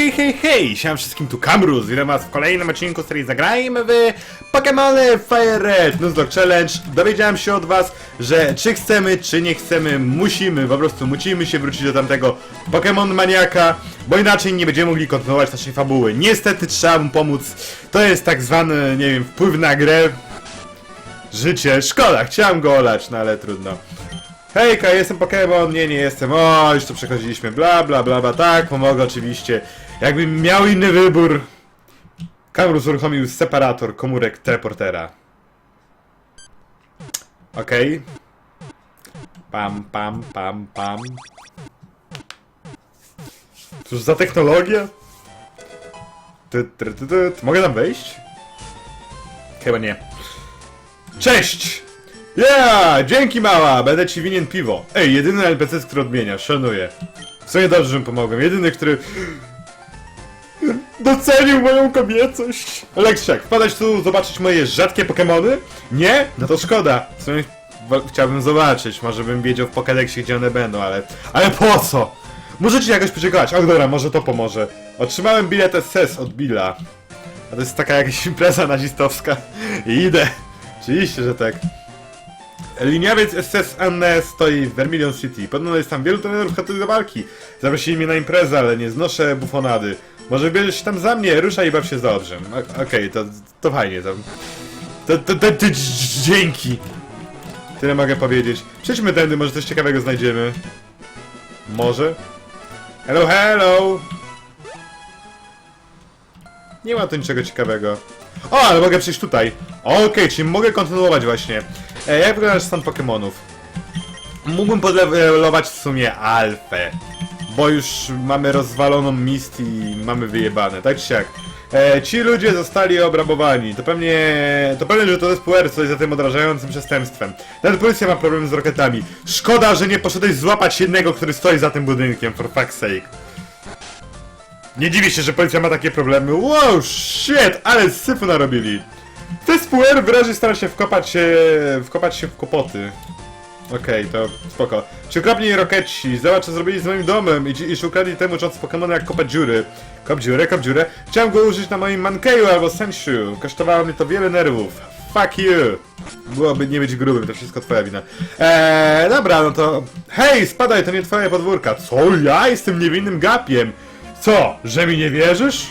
hej, hej, hej! Siam wszystkim tu Kamruz, witam was w kolejnym odcinku serii Zagrajmy w Pokémony Fire Red Nuzlocke Challenge. Dowiedziałem się od was, że czy chcemy, czy nie chcemy, musimy, po prostu musimy się wrócić do tamtego Pokémon Maniaka, bo inaczej nie będziemy mogli kontynuować naszej fabuły. Niestety trzeba mu pomóc, to jest tak zwany, nie wiem, wpływ na grę. Życie, szkoda, chciałem go olać, no ale trudno. Hejka, jestem Pokémon, nie, nie jestem, o, już to przechodziliśmy, bla, bla, bla, bla, tak, pomogę oczywiście. Jakbym miał inny wybór, Kamrus uruchomił separator komórek teleportera. Okej. Pam, pam, pam, pam. Cóż za technologia? Ty, ty, ty, ty. Mogę tam wejść? Chyba nie. Cześć! Yeah! Dzięki mała! Będę ci winien piwo. Ej, jedyny NPC, który odmienia, szanuję. W sumie dobrze, że pomogłem. Jedyny, który... Docenił moją kobiecość. Aleksiak, wpadać tu zobaczyć moje rzadkie Pokemony? Nie? No to szkoda. W sumie chciałbym zobaczyć. Może bym wiedział w Pokédexie, gdzie one będą, ale... Ale po co? Możecie jakoś podziękować. O dobra, może to pomoże. Otrzymałem bilet SS od Billa. A to jest taka jakaś impreza nazistowska. I idę. Oczywiście, że tak. Liniowiec SS Anne stoi w Vermilion City. Podobno jest tam wielu trenerów gotowych do walki. Zaprosili mnie na imprezę, ale nie znoszę bufonady. Może bierzesz się tam za mnie, ruszaj i baw się z dobrze. O- Okej, to, to fajnie, to... To, to, to, to dzięki! Tyle mogę powiedzieć. Przejdźmy tędy, może coś ciekawego znajdziemy. Może? Hello, hello! Nie ma tu niczego ciekawego. O, ale mogę przejść tutaj. Okej, czyli mogę kontynuować właśnie. E, jak wygląda stan Pokémonów? Mógłbym podlewelować w sumie Alfę. Bo już mamy rozwaloną mist i mamy wyjebane, tak czy siak. E, ci ludzie zostali obrabowani. To pewnie... To pewnie, że to zespół R stoi za tym odrażającym przestępstwem. Nawet policja ma problem z roketami. Szkoda, że nie poszedłeś złapać jednego, który stoi za tym budynkiem, for fuck's sake. Nie dziwię się, że policja ma takie problemy. Wow, shit, ale syfu narobili. Zespół R wyraźnie stara się wkopać się, wkopać się w kłopoty. Okej, to spoko. Ci okropni rokeci, zobacz co zrobili z moim domem i, ci- i ukradli temu ucząc Pokemona jak kopać dziury. Kop dziurę, kop dziurę. Chciałem go użyć na moim Mankeju albo Senshu. Kosztowało mnie to wiele nerwów. Fuck you! Byłoby nie być grubym, to wszystko twoja wina. Eee, dobra, no to... Hej, spadaj, to nie twoja podwórka. Co? Ja jestem niewinnym gapiem. Co, że mi nie wierzysz?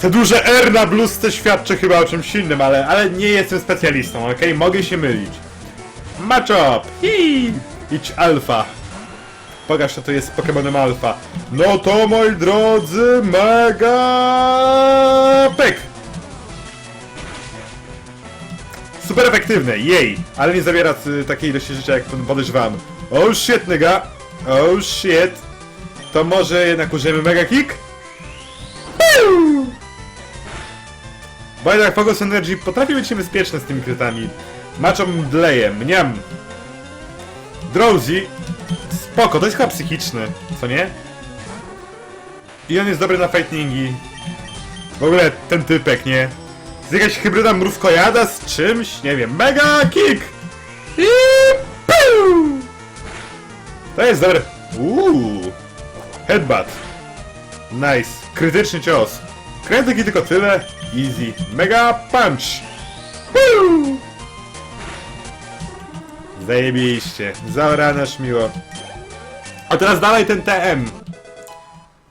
Te duże R na bluzce świadczy chyba o czymś innym, ale, ale nie jestem specjalistą, okej? Mogę się mylić. Matchup! Idź alfa. Pokaż, to jest z Pokemonem alfa. No to, moi drodzy, mega... Pyk! Super efektywne, jej! Ale nie zawiera y, takiej ilości życia, jak podejrzewam. Oh shit, nigga! Oh shit! To może jednak użyjemy Mega Kick? Bo jednak Focus Energy potrafi być niebezpieczne z tymi krytami. Maczą mdlejem, mniam. Drowsy. Spoko, to jest chyba psychiczny, co nie? I on jest dobry na fightingi. W ogóle ten typek, nie? Z jakaś hybryda mrówkojada z czymś? Nie wiem. Mega kick! I! To jest dobre. Uuu. Headbutt. Nice. Krytyczny cios. Krętek i tylko tyle. Easy. Mega punch. Woo! Zajebiście. Zaoranasz miło. A teraz dalej ten TM.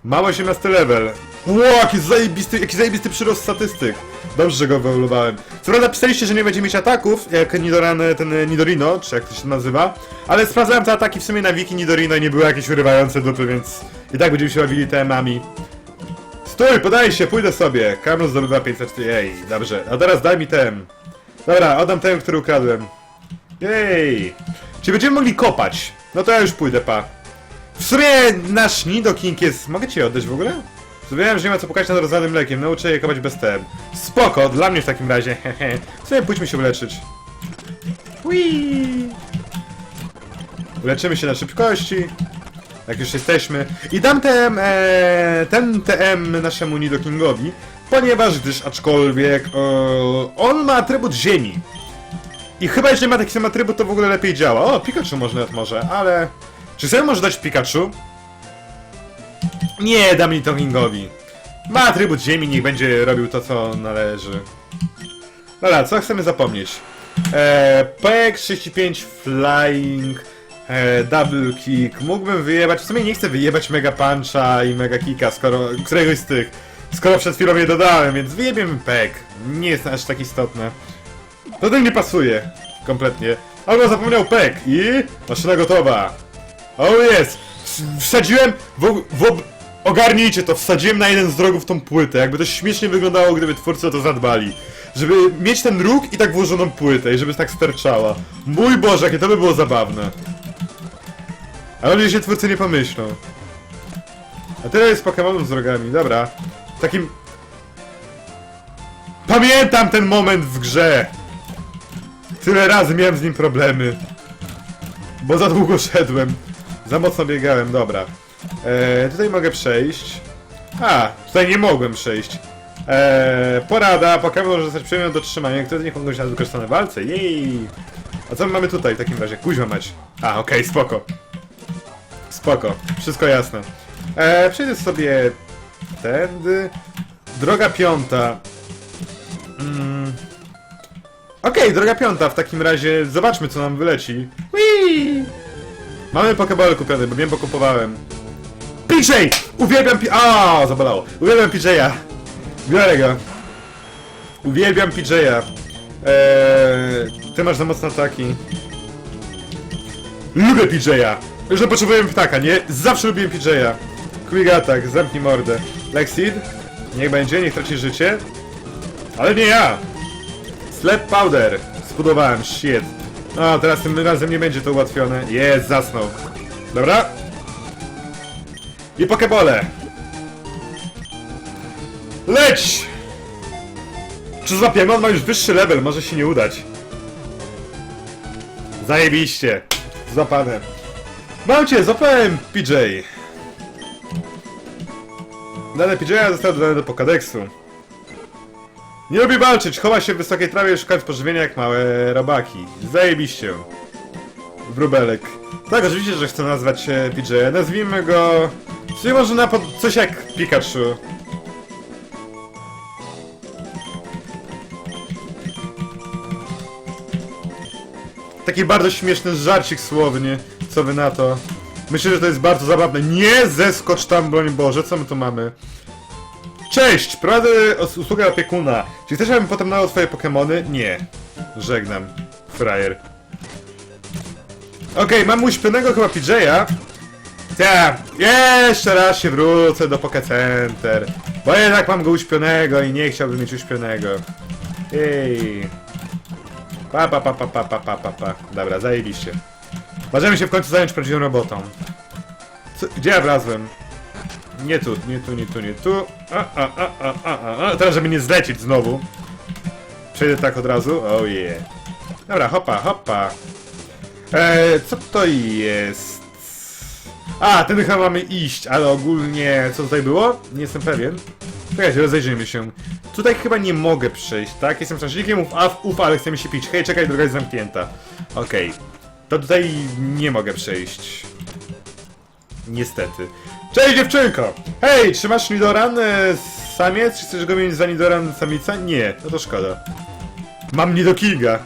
Mam 18 level. Ło, jaki zajebisty, jaki zajebisty przyrost statystyk. Dobrze, że go wyolowałem. Co prawda pisaliście, że nie będzie mieć ataków, jak Nidoran, ten Nidorino, czy jak to się nazywa, ale sprawdzałem te ataki w sumie na wiki Nidorino i nie były jakieś urywające dupy, więc i tak będziemy się bawili TM-ami. Stój, podaj się, pójdę sobie. Kamrus zdobywa 500. Jej, dobrze. A teraz daj mi ten. Dobra, oddam ten, który ukradłem. Jej. Czy będziemy mogli kopać? No to ja już pójdę, pa. W sumie nasz Nidoking jest... Mogę cię oddać w ogóle? Zrozumiałem, że nie ma co pokazać nad rozlanym mlekiem. Nauczę je kopać bez TM. Spoko, dla mnie w takim razie. w sumie pójdźmy się uleczyć. Whee! Uleczymy się na szybkości. Jak już jesteśmy. I dam TM, e, ten TM naszemu Nidokingowi, ponieważ gdyż aczkolwiek e, on ma atrybut ziemi. I chyba jeżeli ma taki sam atrybut, to w ogóle lepiej działa. O, Pikachu może nawet może, ale... Czy sobie może dać Pikachu? Nie dam Litongingowi. Ma atrybut ziemi, niech będzie robił to, co należy. Dobra, co chcemy zapomnieć? Eee, PX35 Flying e, Double Kick. Mógłbym wyjebać, w sumie nie chcę wyjebać Mega Puncha i Mega Kicka, skoro, któregoś z tych, skoro przed chwilą je dodałem, więc wyjebiemy PEG. Nie jest aż tak istotne. To ten nie pasuje. Kompletnie. Albo zapomniał PEG i... Maszyna gotowa. O jest! Wsadziłem... W, w, ogarnijcie to, wsadziłem na jeden z drogów tą płytę. Jakby to śmiesznie wyglądało, gdyby twórcy o to zadbali. Żeby mieć ten róg i tak włożoną płytę i żeby tak sterczała. Mój Boże, jakie to by było zabawne. Ale mam nadzieję, że twórcy nie pomyślą. A tyle jest Pokemonów z rogami, dobra. Takim... Pamiętam ten moment w grze! Tyle razy miałem z nim problemy. Bo za długo szedłem. Za mocno biegałem, dobra. Eee, tutaj mogę przejść. A, tutaj nie mogłem przejść. Eee, porada, Pokémon może zostać przyjemny do trzymania, które z nich mogą się wykorzystane walce. Jej! A co my mamy tutaj w takim razie? Kuźma mać. A, okej, spoko. Spoko, wszystko jasne. Eee, przejdę sobie tędy. Droga piąta. Mm. Okej, droga piąta, w takim razie zobaczmy co nam wyleci. Whee! Mamy Pokeball kupiony, bo wiem, bo kupowałem. PJ! Uwielbiam P... A, zabolało. Uwielbiam PJ'a. Biorę go. Uwielbiam PJ'a. Eee, ty masz za mocne ataki. Lubię PJ'a. Nie potrzebujemy ptaka, nie? Zawsze lubiłem PJ'a. Quick attack, zamknij mordę. Lexid? Niech będzie, niech traci życie. Ale nie ja! Slap powder! Zbudowałem, shit. A, teraz tym razem nie będzie to ułatwione. Jest, zasnął. Dobra? I pokebole! Leć! Czy złapiemy? On ma już wyższy level, może się nie udać. Zajebiście. Złapane. Mam cię, złapałem PJ. Dane PJ został dodane do Pokédexu. Nie lubi walczyć, chowa się w wysokiej trawie szukając pożywienia jak małe robaki. Zajebiście. Wróbelek. Tak, oczywiście, że chcę nazwać się PJ. Nazwijmy go... Czyli może na pod... coś jak Pikachu. Taki bardzo śmieszny żarcik słownie. Co wy na to? Myślę, że to jest bardzo zabawne. Nie zeskocz tam, broń Boże, co my tu mamy? Cześć! Prowadzę usługę opiekuna. Czy chcesz, abym potem nadał twoje pokemony? Nie. Żegnam. Frajer. Okej, okay, mam uśpionego chyba PJ'a. Tak, jeszcze raz się wrócę do Poké Center. Bo jednak mam go uśpionego i nie chciałbym mieć uśpionego. Ej. Pa, pa, pa, pa, pa, pa, pa, pa. Dobra, zajebiście. Możemy się w końcu zająć prawdziwą robotą. Co, gdzie ja wlazłem? Nie tu, nie tu, nie tu, nie tu. A, a, a, a, a, a. Teraz, żeby nie zlecieć znowu. Przejdę tak od razu. Oh yeah. Dobra, hopa, hopa. Eee, co to jest? A, ten chyba mamy iść, ale ogólnie co tutaj było? Nie jestem pewien. Czekajcie, rozejrzyjmy się. Tutaj chyba nie mogę przejść, tak? Jestem strażnikiem, uf, uf, ale chcemy się pić. Hej, czekaj, droga jest zamknięta. Okej. To tutaj nie mogę przejść. Niestety. Cześć dziewczynko! Hej, trzymasz Nidoran e, samiec? Czy chcesz go mieć za Nidoran samica? Nie, no to szkoda. Mam Nidokinga.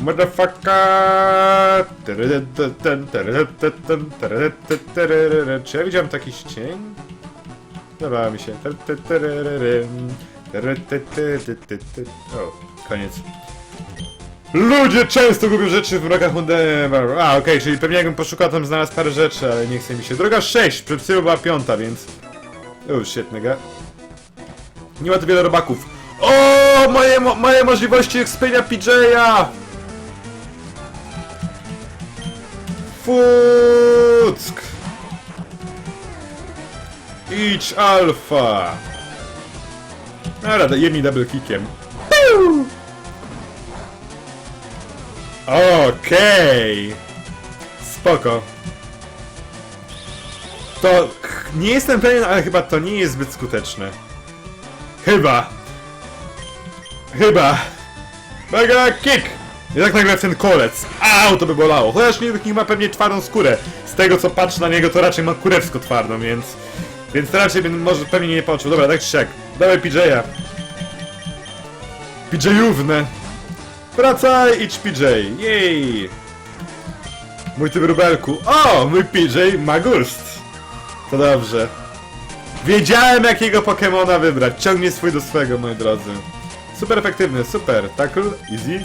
Motherfucker! Czy ja widziałem taki cień? Zdawało mi się. O, koniec. Ludzie często gubią rzeczy w wrogach Mundemar. A, okej, czyli pewnie jakbym poszukał, tam znalazł parę rzeczy, ale nie chce mi się. Droga 6, przed chwilą była piąta, więc... Już, świetnego. Nie ma tu wiele robaków. O, moje, mo moje możliwości expienia PJ'a! Fuck! Idź alfa! Dobra, jedni double kickiem. Piu! Okej! Spoko. To nie jestem pewien, ale chyba to nie jest zbyt skuteczne. Chyba. Chyba. Mega kick! I tak nagle w ten kolec. Au, to by bolało. Chociaż nikt ma pewnie twardą skórę. Z tego co patrzę na niego, to raczej ma kurewsko twardą, więc... Więc raczej bym może pewnie nie poczuł. Dobra, tak czy siak. Dawaj PJ-a. PJ-ówne. Wracaj, idź PJ. Jej. Mój ty wróbelku. O, mój PJ ma gust. To dobrze. Wiedziałem jakiego Pokemona wybrać. Ciągnie swój do swego, moi drodzy. Super efektywny, super. Tackle, easy.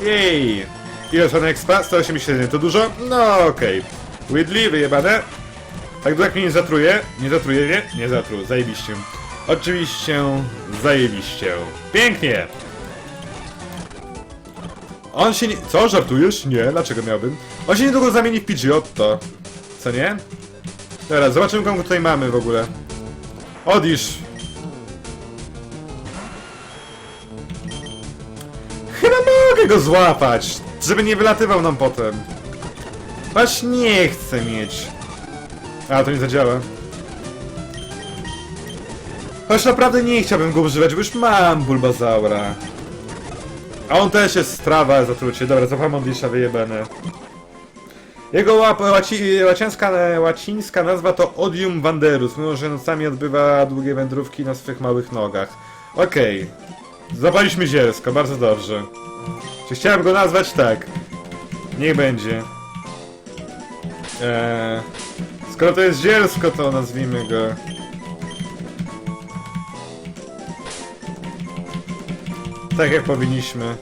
Jej. Ile są expa? 187. To dużo? No okej. Widley, wyjebane. Tak jak mnie nie zatruje. Nie zatruje, nie? Nie zatru. Zajebiście. Oczywiście zajebiście. Pięknie. On się nie... Co? Żartujesz? Nie, dlaczego miałbym? On się niedługo zamieni w Pidgeotto. Co nie? Dobra, zobaczymy kogo tutaj mamy w ogóle. Odisz. Chyba mogę go złapać, żeby nie wylatywał nam potem. Aż nie chcę mieć. A, to nie zadziała. Choć naprawdę nie chciałbym go używać, bo już mam Bulbazaura. A on też jest strawa, zatrucie. Dobra, zapam Odisha wyjebane. Jego łap, łaci, łacińska, łacińska nazwa to Odium Vanderus, mimo że nocami odbywa długie wędrówki na swych małych nogach. Okej. Zapaliśmy zielsko, bardzo dobrze. Czy chciałem go nazwać? Tak. Niech będzie. Eee, skoro to jest zielsko, to nazwijmy go... Tak jak powinniśmy.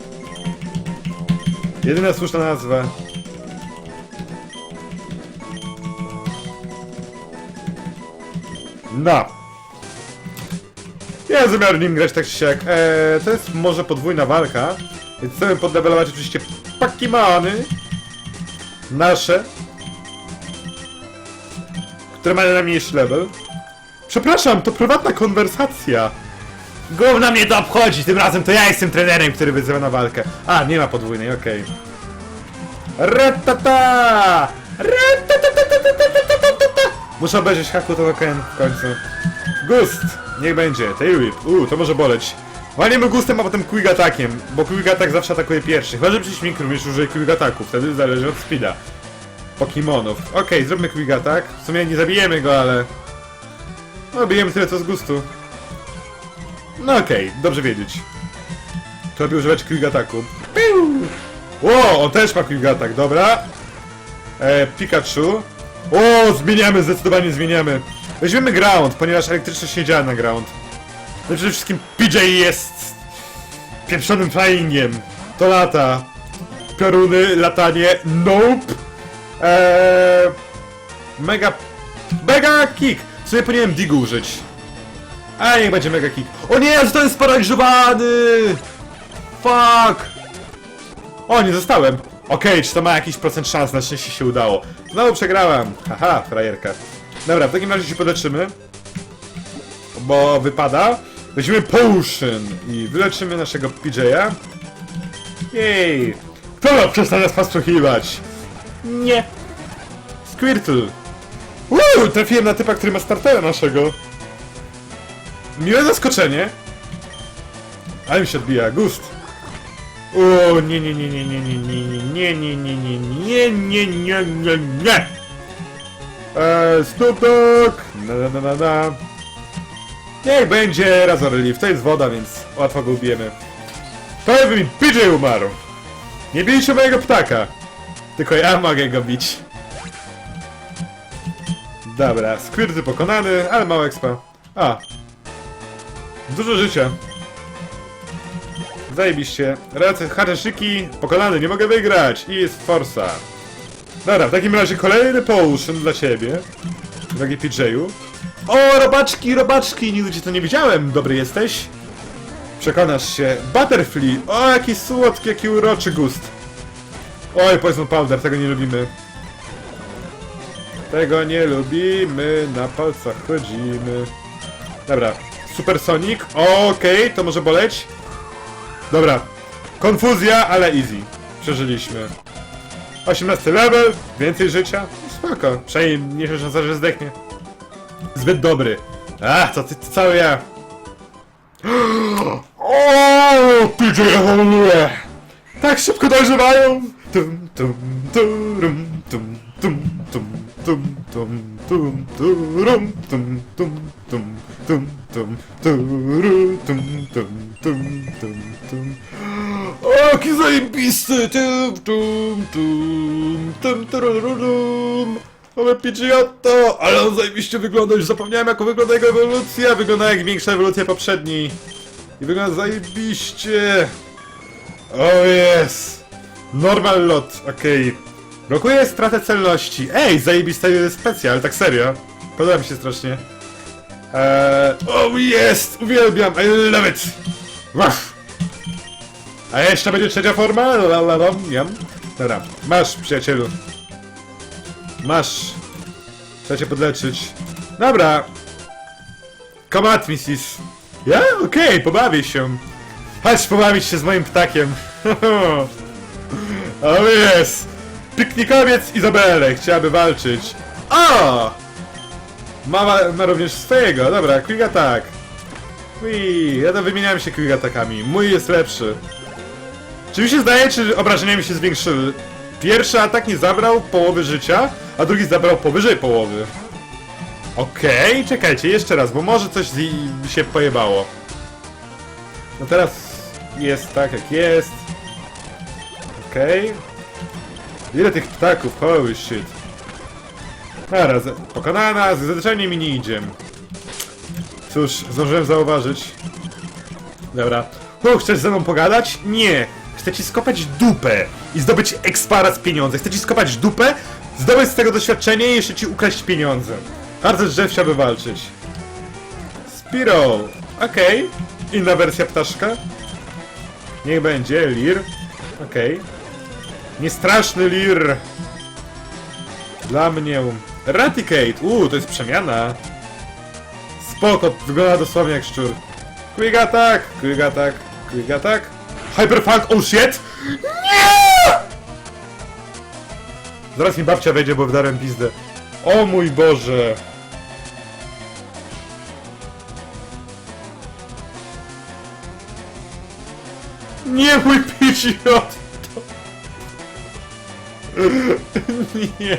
Jedyna słuszna nazwa. No. Nie mam nim grać tak czy siak. Eee, to jest może podwójna walka. Więc chcemy poddevelować oczywiście Pokemony. Nasze. Które mają najmniejszy level. Przepraszam, to prywatna konwersacja. Gówno mnie to obchodzi, tym razem to ja jestem trenerem, który wyzywa na walkę. A, nie ma podwójnej, okej. Okay. Ratata! Muszę obejrzeć haku to Ken w końcu. Gust! Niech będzie, tail whip. Uuu, to może boleć. Walniemy gustem, a potem quick atakiem, bo quick atak zawsze atakuje pierwszy. Chyba, że przyśmik również użyje quick ataku, wtedy zależy od speeda. Pokimonów. Okej, okay, zróbmy quick atak. W sumie nie zabijemy go, ale... No, bijemy tyle co z gustu. No okej, dobrze wiedzieć. To robi używać Quick Attacku. Piu! O, on też ma Quick Attack, dobra. E, Pikachu. O, zmieniamy, zdecydowanie zmieniamy. Weźmiemy Ground, ponieważ elektryczność nie działa na Ground. No przede wszystkim PJ jest pieprzonym flyingiem. To lata. Pioruny, latanie, nope. Eee, mega... Mega kick! W sumie powinienem digu użyć. A niech będzie mega kick. O nie, zostałem sparaliżowany! Fuck! O, nie zostałem. Okej, czy to ma jakiś procent szans? Na szczęście się udało. Znowu przegrałem. Haha, frajerka. Dobra, w takim razie się poleczymy. Bo wypada. Weźmiemy potion i wyleczymy naszego PJ'a. Jej! Kto przestań nas posłuchiwać? Nie. Squirtle. Uuu, trafiłem na typa, który ma startera naszego. Miłe zaskoczenie. Ale mi się odbija. Gust. O nie nie nie nie nie nie nie nie nie nie nie nie nie nie nie nie Eee, Snoop Dogg! Na na na na Niech będzie Razor Relief, to jest woda, więc łatwo go ubijemy. Prawie mi PJ umarł! Nie bijcie mojego ptaka! Tylko ja mogę go bić. Dobra, Squirty pokonany, ale mało expa. A. Dużo życia. Zajebiście. Racje Hateszyki pokonany, nie mogę wygrać. I jest forsa. Dobra, w takim razie kolejny potion dla ciebie. Drogi PJ-u. O, robaczki, robaczki! Nigdy cię to nie widziałem. Dobry jesteś? Przekonasz się. Butterfly! O, jaki słodki, jaki uroczy gust. Oj, Poison Powder, tego nie lubimy. Tego nie lubimy, na palcach chodzimy. Dobra, Supersonic, okej, to może boleć. Dobra, konfuzja, ale easy. Przeżyliśmy. 18 level, więcej życia. Spoko, przynajmniej nie się szansa, że zdechnie. Zbyt dobry. A, co ty, ty cały ja. O, PJ ewoluuje. Tak szybko dojrzewają. Tum, tum, tum, tum, tum, tum, tum, tum, turum, tum, tum, tum, tum, tum, turu, tum, tum, tum, tum, tum. O, jaki zajebisty! Tum, tum, tum, tum, turururum. Mamy Pidgeotto, ale on zajebiście wygląda, już zapomniałem jak wygląda jego ewolucja, wygląda jak większa ewolucja poprzedniej. I wygląda zajebiście. O jest! Normal lot, okej. Blokuje stratę celności. Ej, zajebisty specjal, tak serio. Podoba mi się strasznie. Eee, o jest! Uwielbiam, I love it! Ruff! A jeszcze będzie trzecia forma? La, la, la, jam. Dobra, masz przyjacielu. Masz. Trzeba cię podleczyć. Dobra. Come out, missis. Ja? Okej, pobawię się. Chodź pobawić się z moim ptakiem. o jest! Piknikowiec Izabele chciałaby walczyć. O! Ma, ma również swojego. Dobra, quick attack. Ui, ja to wymieniałem się quick attackami. Mój jest lepszy. Czy mi się zdaje, czy obrażenia mi się zwiększyły? Pierwszy atak nie zabrał połowy życia, a drugi zabrał powyżej połowy. Okej, czekajcie, jeszcze raz, bo może coś się pojebało. No teraz jest tak jak jest. Okej. Ile tych ptaków? Holy shit. Dobra, z- pokonana, zwyczajnie mi nie idzie. Cóż, zdążyłem zauważyć. Dobra. O, chcesz ze mną pogadać? Nie! Chcę ci skopać dupę i zdobyć ekspara z pieniądze. Chcę ci skopać dupę, zdobyć z tego doświadczenie i jeszcze ci ukraść pieniądze. Bardzo drzew chciałby walczyć. Spiro. Okej. Inna wersja ptaszka. Niech będzie. Lir. Okej. Niestraszny Lir. Dla mnie. Raticate. Uuu, to jest przemiana. Spoko, wygląda dosłownie jak szczur. Quick attack, quick attack, quick attack. Hyperfunk, oh shit! Nie! Zaraz mi babcia wejdzie, bo wdarłem pizdę. O mój Boże! Nie mój Pidgeot! Nie!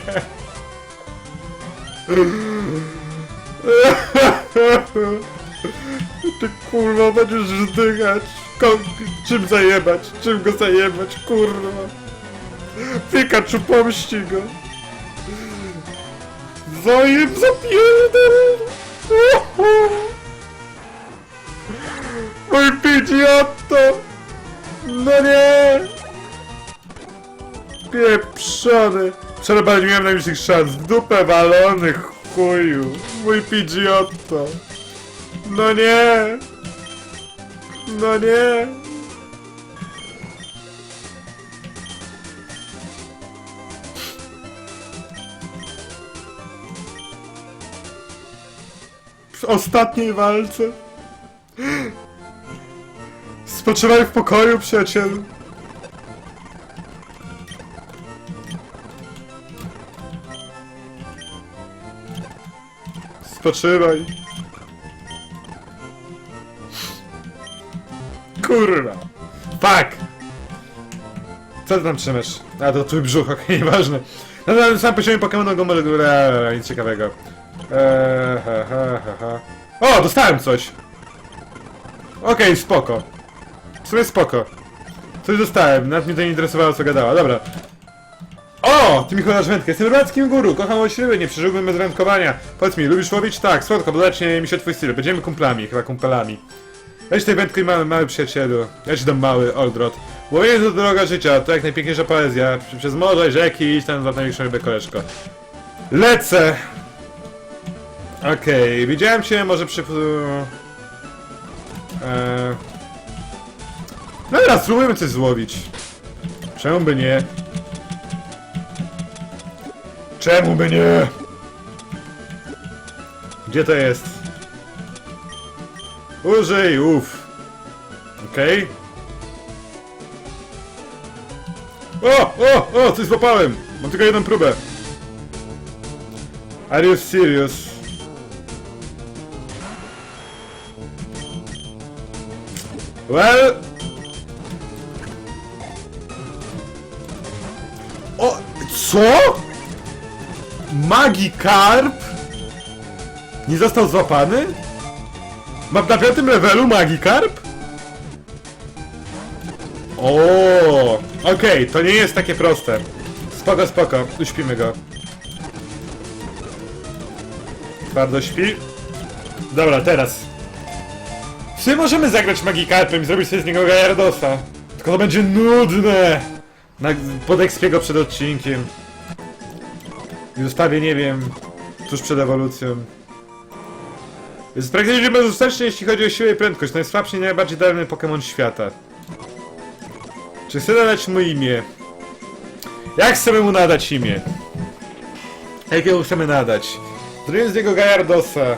Ty kurwa będziesz. Ko- czym zajebać? Czym go zajebać? Kurwa. Pikachu pomści go. Zajeb zapierdol. Mój Pidgeotto. No nie. Pieprzony. Przerobali miałem najmniejszych szans. W dupę walony, chuju. Mój Pidgeotto. No nie! No nie! W ostatniej walce. Spoczywaj w pokoju, przyjacielu. Spoczywaj. Kurwa. Fuck! Co ty tam trzymasz? A, to twój brzuch, okej, nieważne. No, na samym poziomie Pokémon go. Eee, nic ciekawego. Eee, ha, ha, ha, ha. O, dostałem coś! Okej, spoko. W sumie spoko. Coś dostałem, nawet mnie to nie interesowało, co gadała, dobra. Ty mi wędkę, jestem rybackim guru, kocham ośryby, nie przeżyłbym bez wędkowania. Powiedz mi, lubisz łowić? Tak, słodko, bo mi się twój styl, będziemy kumplami, chyba kumpelami. Weź tej wędki mały, mały przyjacielu. Ja ci dam mały, Oldrot. Łowienie to droga życia, to jak najpiękniejsza poezja. Przez morze, rzeki, iść tam za największą rybę koleżko. Lecę! Okej, widziałem cię może przy... Eee... No teraz spróbujmy coś złowić. Czemu by nie? Czemu by nie? Gdzie to jest? Użyj, uff. Okej. O, o, o, coś złapałem. Mam tylko jedną próbę. Are you serious? Well... O, co? Magikarp? Nie został złapany? Mam na piątym levelu Magikarp? O, okej, to nie jest takie proste. Spoko, spoko, uśpimy go. Twardo śpi. Dobra, teraz. Czy możemy zagrać Magikarpem i zrobić sobie z niego Gajardosa? Tylko to będzie nudne! Na, pod przed odcinkiem. I zostawię, nie wiem, tuż przed ewolucją. Jest praktycznie bezustaneczny, jeśli chodzi o siłę i prędkość. Najsłabszy i najbardziej dawny Pokémon świata. Czy chcę nadać mu imię? Jak chcemy mu nadać imię? Jakiego chcemy nadać? Zrobimy z niego Gajardosa.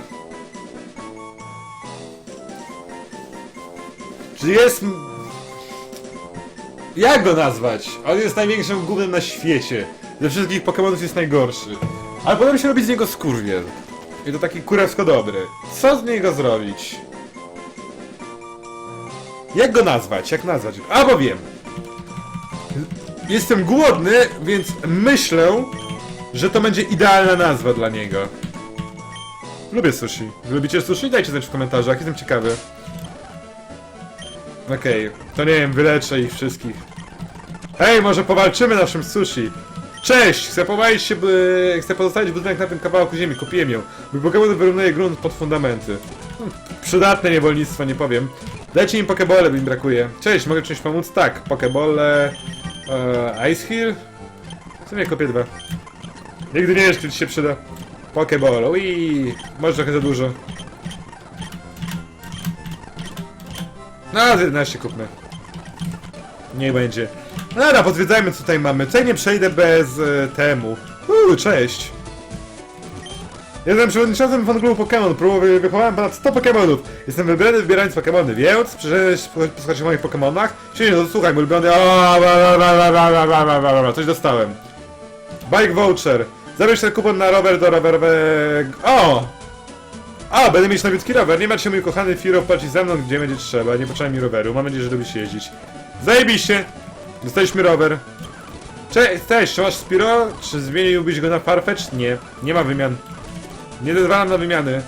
Czy jest... Jak go nazwać? On jest największym gównem na świecie. Ze wszystkich Pokémonów jest najgorszy. Ale potem się robi z niego skurwiel. I to taki kurewsko dobry. Co z niego zrobić? Jak go nazwać? Jak nazwać go? Albo wiem. Jestem głodny, więc myślę, że to będzie idealna nazwa dla niego. Lubię sushi. Wy Lubicie sushi? Dajcie znać w komentarzach, jestem ciekawy. Okej, to nie wiem, wyleczę ich wszystkich. Hej, może powalczymy naszym sushi. Cześć! Chcę powalić się, by... chcę pozostawić budynek na tym kawałku ziemi, kupiłem ją. Mój Pokémon wyrównuje grunt pod fundamenty. Hmm, Przydatne niewolnictwo, nie powiem. Dajcie im Pokebole, bo im brakuje. Cześć, mogę czymś pomóc? Tak, Pokebole... E, Ice Heal? W sumie kopię dwa. Nigdy nie wiesz, kiedy ci się przyda. Pokeball, ui, może trochę za dużo. No, z 11 kupmy. Niech będzie. No dobra, podwiedzajmy co tutaj mamy. Tutaj nie przejdę bez y, temu. Uuu, cześć. Jestem przewodniczącym fanglubu Pokémon. Próbuję wychowałem ponad 100 Pokémonów. Jestem wybrany wybierając Pokémony, więc posłuchajcie o moich Pokémonach. Czyli no słuchaj, mój ulubiony... Coś dostałem. Bike Voucher. Zabierz ten kupon na rower do rowerowego... O! A, będę mieć nowiutki rower. Nie martw się, mój kochany Firo, patrz ze mną, gdzie będzie trzeba. Nie potrzeba mi roweru. Mam nadzieję, że lubisz jeździć. Zajebiście! Dostaliśmy rower. Cześć, cześć, czy masz Spiro? Czy zmieniłbyś go na Farfetch? Nie, nie ma wymian. Nie zezwalam na wymiany.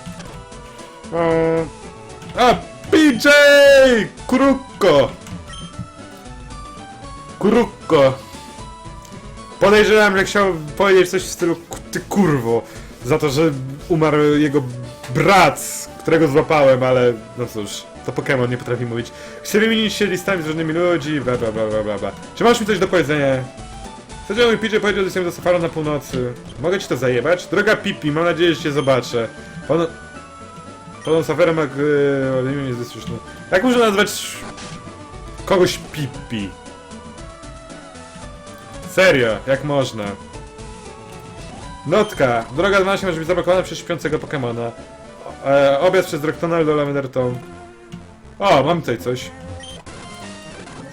O, a, PJ! Kurukko! Kurukko! Podejrzewam, że chciał powiedzieć coś w stylu "Ku- ty kurwo, za to, że umarł jego brat, którego złapałem, ale no cóż, to Pokémon nie potrafi mówić. Chcę wymienić się listami z różnymi ludzi, bla bla bla bla bla. Czy masz mi coś do powiedzenia? Co mój PJ powiedział, że jestem do Safaru na północy. Mogę ci to zajebać? Droga Pipi, mam nadzieję, że cię zobaczę. Pan... Paną Safarem jak... Yy, imię jest dosyć no. Jak można nazwać... kogoś Pipi? Serio, jak można? Notka. Droga 12 może być zablokowana przez śpiącego Pokemona. E, objazd przez Dractonal do Lavender Town. O, mam tutaj coś.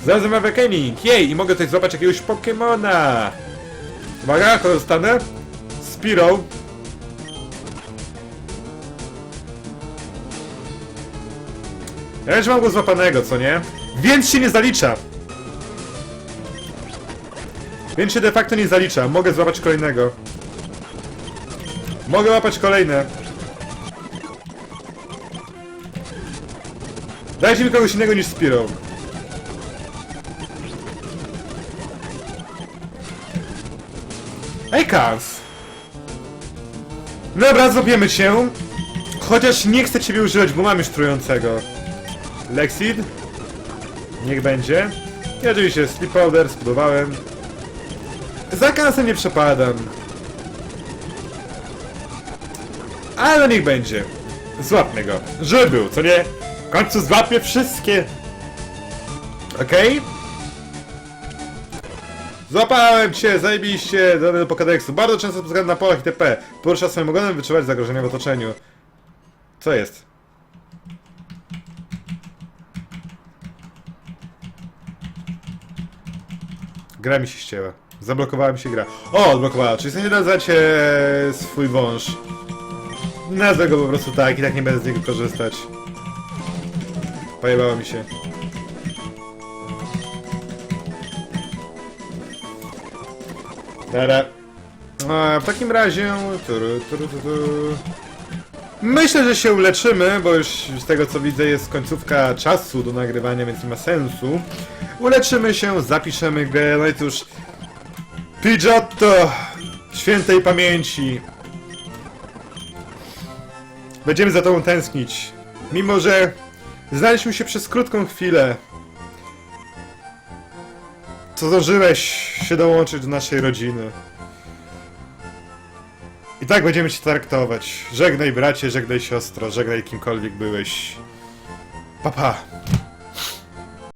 Znalazłem Awakening! Jej! I mogę tutaj złapać jakiegoś Pokemona! Uwaga, kogo dostanę? Spiro. Ja już mam go złapanego, co nie? Więc się nie zalicza! Więc się de facto nie zalicza. Mogę złapać kolejnego. Mogę łapać kolejne. Dajcie mi kogoś innego niż Spiro. Ej, Kars! Dobra, złapiemy cię. Chociaż nie chcę ciebie używać, bo mam już trującego. Lexid? Niech będzie. I oczywiście Sleep Powder zbudowałem. Za kasę nie przepadam. Ale niech będzie. Złapmy go. Żeby był, co nie? W końcu złapię wszystkie. Okej? Złapałem cię, zajebiście, do do Pokédexu. Bardzo często spotykam na polach itp. Porusza swoim ogonem wyczuwać zagrożenia w otoczeniu. Co jest? Gra mi się ścięła. Zablokowała mi się gra. O, odblokowała. Czyli chcecie nazwać e, swój wąż. Nazwę go po prostu tak i tak nie będę z niego korzystać. Pojebało mi się. Dobra. A, w takim razie... Turu, turu, turu. Myślę, że się uleczymy, bo już z tego co widzę jest końcówka czasu do nagrywania, więc nie ma sensu. Uleczymy się, zapiszemy grę, no i cóż... Pidgeotto! Świętej pamięci! Będziemy za tobą tęsknić. Mimo, że znaliśmy się przez krótką chwilę. To zdążyłeś się dołączyć do naszej rodziny. I tak będziemy cię traktować. Żegnaj bracie, żegnaj siostro, żegnaj kimkolwiek byłeś. Papa. Pa.